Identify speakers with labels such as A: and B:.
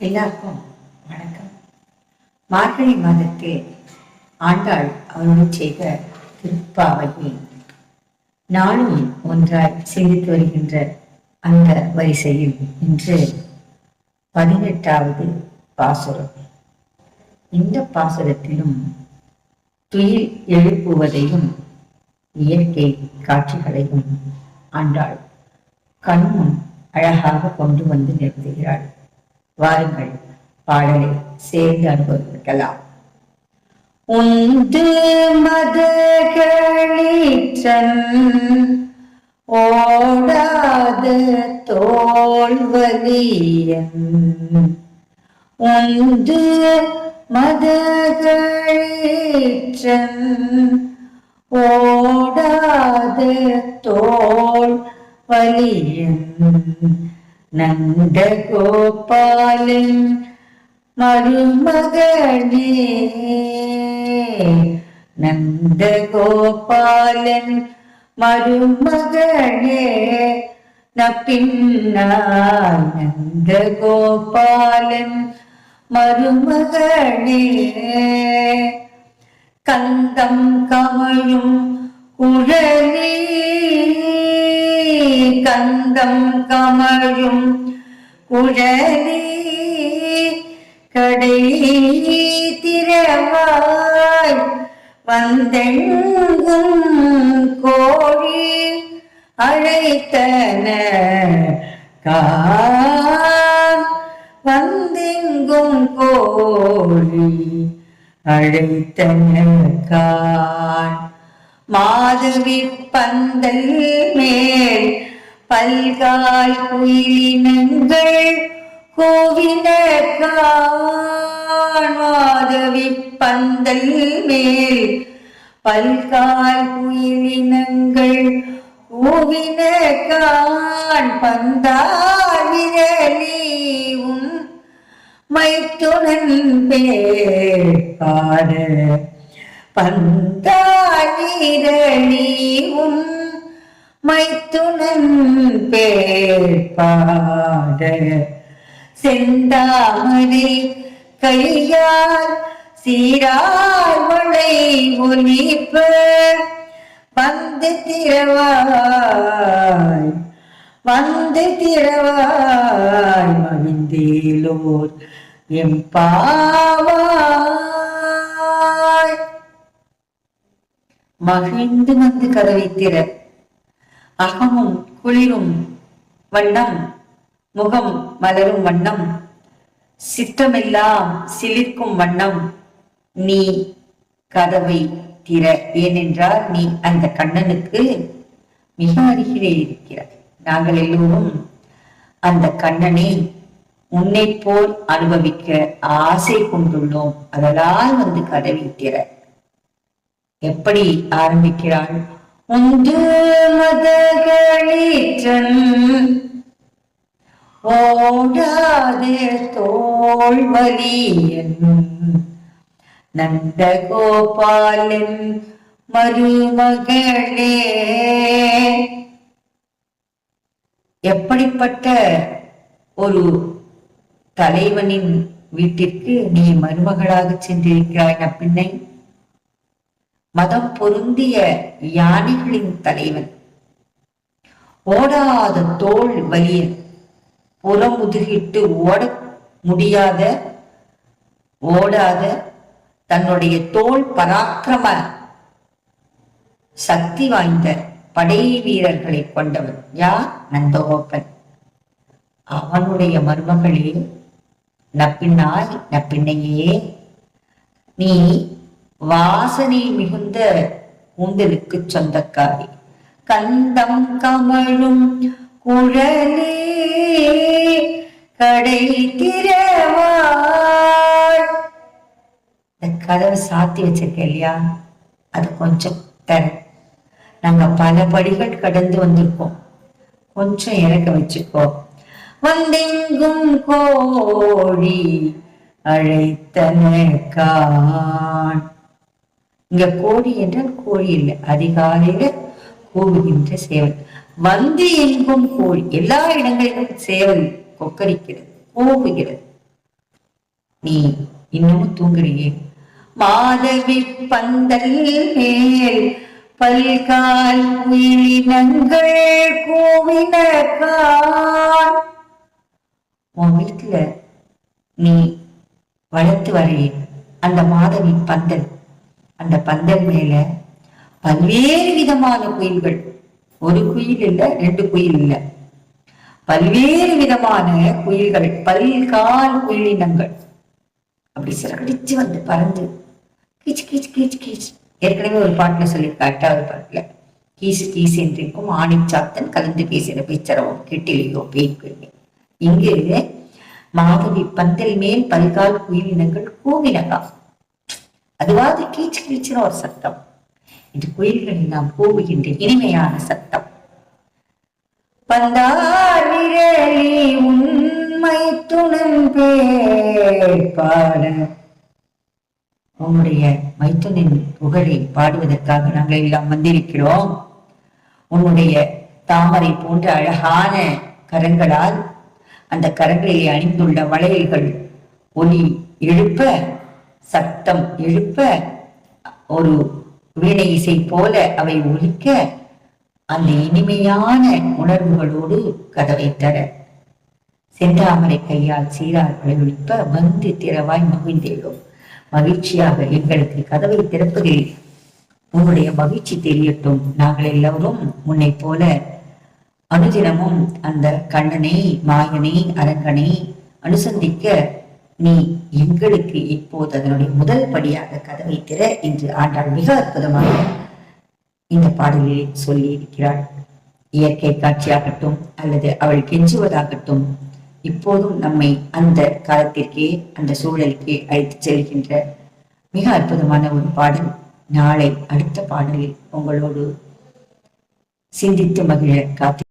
A: எல்லாருக்கும் வணக்கம். மார்கழி மாதத்தில் ஆண்டாள் அவருடன் செய்த திருப்பாவையை நாளும் ஒன்றாய் சிந்தித்து வருகின்ற அந்த வரிசையில் இன்று பதினெட்டாவது பாசுரம். இந்த பாசுரத்திலும் துயில் எழுப்புவதையும் இயற்கை காட்சிகளையும் ஆண்டாள் கண்முன் அழகாக கொண்டு வந்து நிறுத்துகிறாள். வாருங்கள் பாடலை சேர்ந்து அனுபவிக்கலாம். உந்து மதகளீற்றன் ஓடாத தோல்வலியன் உந்து மதகளீற்றன் ஓடாத தோல் வலியன். நந்தகோபாலன் மருமகனே நந்தகோபாலன் மருமகனே நப்பின்னாய் நந்தகோபாலன் மருமகனே கந்தம் கமழும் குழலி கந்தம் கமழும் குழலி கடை திரவாய் வந்தெங்கும் கோழி அழைத்தன கான் வந்தெங்கும் கோழி அழைத்தன கான் மாதவி பந்தல் மேல் பல்காய் குயிலினங்கள் கோவின மாதவி பந்தல் மேல் பல்கால் குயிலினங்கள் கோவின கான் பந்தார் விரலியும் மைத்துணன் பேர் பாட பந்தாயிரணியும் மைத்துணன் பேர் செந்தாமரை கையால் சீரார் மழை ஒலிப்ப. வந்து திரவாய் வந்து திரவாய் மகிழ்ந்தேலோர் பாவா. மகிழ்ந்து வந்து கதவை திற அகமும் குளிரும் வண்ணம் முகம் மலரும் வண்ணம் சித்தமெல்லாம் சிலிர்க்கும் வண்ணம் நீ கதவை திற. ஏனென்றால் நீ அந்த கண்ணனுக்கு மிக அருகிலே இருக்கிறாய். நாங்கள் எல்லோரும் அந்த கண்ணனை உன்னை போல் அனுபவிக்க ஆசை கொண்டுள்ளோம். அதனால் வந்து கதவை திற. எப்படி ஆரம்பிக்கிறாள்? ஒன்று மதகளீற்றன் ஓடாதே தோல் வலியன் நந்தகோபாலன் மருமகளே. எப்படிப்பட்ட ஒரு தலைவனின் வீட்டிற்கு நீ மருமகளாக சென்றிருக்கிறாய் நப்பின்னை மதம் பொருந்திய யானைகளின் தலைவன். ஓடாத தோல் வலியன் புறமுதுகிட்டு ஓட முடியாத ஓடாத தன்னுடைய தோல் பராக்கிரம சக்தி வாய்ந்த படை வீரர்களை கொண்டவன் யார்? நந்தகோபன். அவனுடைய மருமகளே நப்பின்னாய் நப்பின்னையே நீ வாசனை மிகுந்த கூந்தலுக்கு சொந்தக்காரி. கந்தம் கமழும் குழலே கடை திறவாள். இந்த கதவை சாத்தி வச்சிருக்கேன் இல்லையா? அது கொஞ்சம் தர. நாங்க பல படிகள் கடந்து வந்திருக்கோம். கொஞ்சம் இறக்க வச்சுக்கோ. வந்தெங்கும் கோழி அழைத்தன கான் இங்க கோழி என்றால் கோழி இல்லை. அதிகாலையில கூவுகின்ற சேவல். வந்து எங்கும் கோழி. எல்லா இடங்களிலும் சேவல் கொக்கரிக்கிறது கூவுகிறது. நீ இன்னமும் தூங்குறியே? மாதவி பந்தல் மேல் பல்கால் உயிரினங்கள் கூவின உன் வீட்டுல நீ வளர்த்து வரையே அந்த மாதவி பந்தல். அந்த பந்தல் மேல பல்வேறு விதமான குயில்கள். ஒரு குயில் இல்ல ரெண்டு குயில் இல்ல. பல்வேறு விதமான குயில்கள் பல்கால் குயிலினங்கள். அப்படி சிறகடிச்சு வந்து பறந்து. கீச் கீச் கீச் கீச். ஏற்கனவே ஒரு பாட்டுல சொல்லியிருக்கா எட்டாவது பாட்டுல. கீசு கீசு என்றிருக்கும் ஆணிச்சாத்தன் கலந்து பேசின பேச்சரவும் கிட்டிலையோ பேய்க்குமே இங்கு மாதவி பந்தல் மேல் பல்கால் குயிலினங்கள் கூவினகா அதுவாது கீச் கீச்சுன்னு ஒரு சத்தம். இது குயில்களில் நாம் கூவுகின்ற இனிமையான சத்தம். பந்தார் உண்மை துணன் பேர் பாட. உன்னுடைய மைத்துனின் புகழை பாடுவதற்காக நாங்கள் எல்லாம் வந்திருக்கிறோம். உன்னுடைய தாமரை போன்ற அழகான கரங்களால் அந்த கரங்களிலே அணிந்துள்ள வளையல்கள் ஒலி எழுப்ப சத்தம் எழுப்ப ஒரு வீணை இசை போல அவை ஒலிக்க அந்த இனிமையான உணர்வுகளோடு கதவை தர செந்தாமரை கையால் சீரார் ஒழிப்ப வந்து திறவாய் மகிழ்ந்தேடும் மகிழ்ச்சியாக எங்களுக்கு கதவை திறப்பதில் உன்னுடைய மகிழ்ச்சி தெரியட்டும். நாங்கள் எல்லோரும் உன்னை போல அனுதினமும் அந்த கண்ணனை மாயனை அரங்கனை அனுசந்திக்க நீ எங்களுக்கு இப்போது அதனுடைய முதல் படியாக கதவை திற என்று ஆண்டாள் மிக அற்புதமாக இந்த பாடலில் சொல்லி இருக்கிறாள் இயற்கை காட்சியாகட்டும் அல்லது அவள் கெஞ்சுவதாகட்டும் இப்போதும் நம்மை அந்த காலத்திற்கே அந்த சூழலுக்கே அழைத்து செல்கின்ற மிக அற்புதமான ஒரு பாடல். நாளை அடுத்த பாடலில் உங்களோடு சிந்தித்து மகிழ காத்து